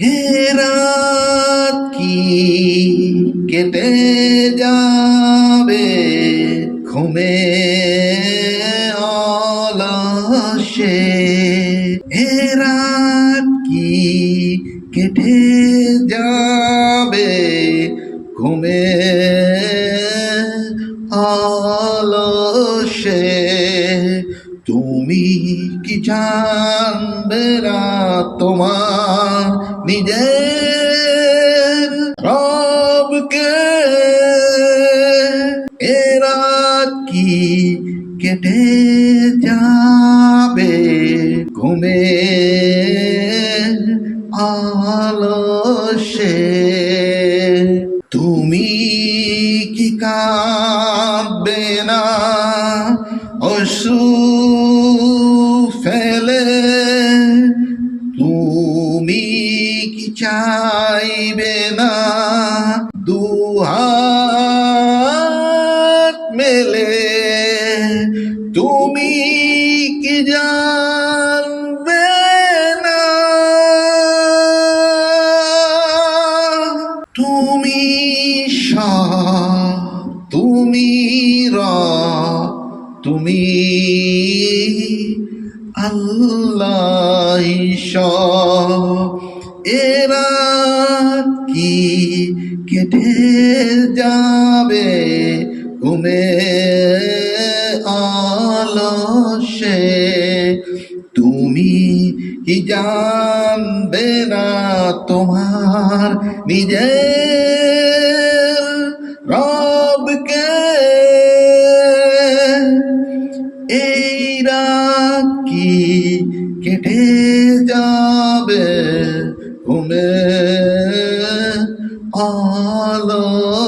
হে রাত কি কেটে যাবে ঘুমে অলসে হে রাত কি কেটে যাবে ঘুমে অলসে তুমি কি জানবে না তোমার নিজের রবকে এরা কি কেটে যাবে ঘুমে আলসে তুমি কি কাঁদবে না অসু ফেলে তুমি কি চাইবে না? দুহাত মেলে তুমি কি জানবে না? তুমি তুমি র তুমি আল্লাহ এরা কি কেটে যাবে? ঘুমে আলসে। তুমি কি জানবে না তোমার নিজের ঘুমে আলসে।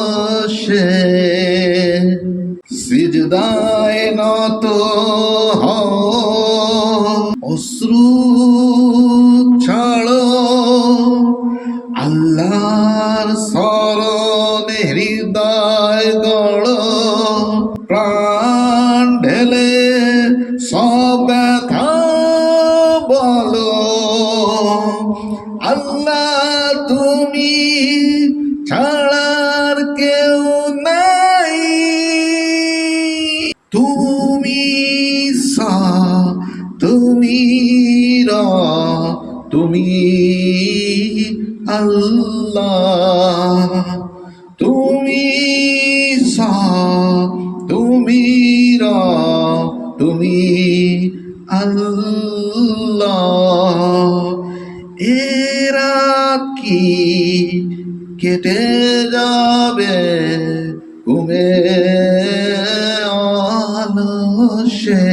সিজদায় নত অশ্রু ছাড়ো। আল্লাহর স্মরণে হৃদয় গড়। প্রাণ ঢেলে সব আল্লাহ তুমি ছাড়ার কেউ নাই। তুমি সা তুমি র তুমি আল্লাহ। তুমি এরা কি কেটে যাবে ঘুমে আলসে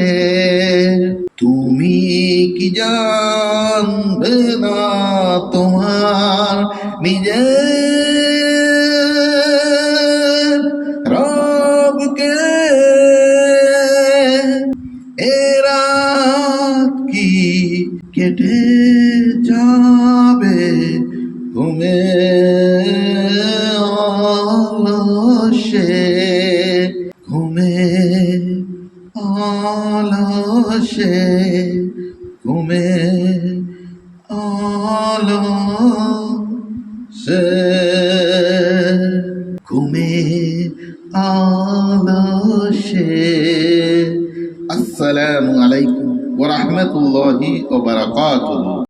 তুমি কি জানবে না তোমার নিজের রবকে? এরা কি কেটে ঘুমে আলসে ঘুমে আলসে। ঘুমে আলসে। আসসালামু আলাইকুম ওয়া রাহমাতুল্লাহি ওয়া বারাকাতুহু।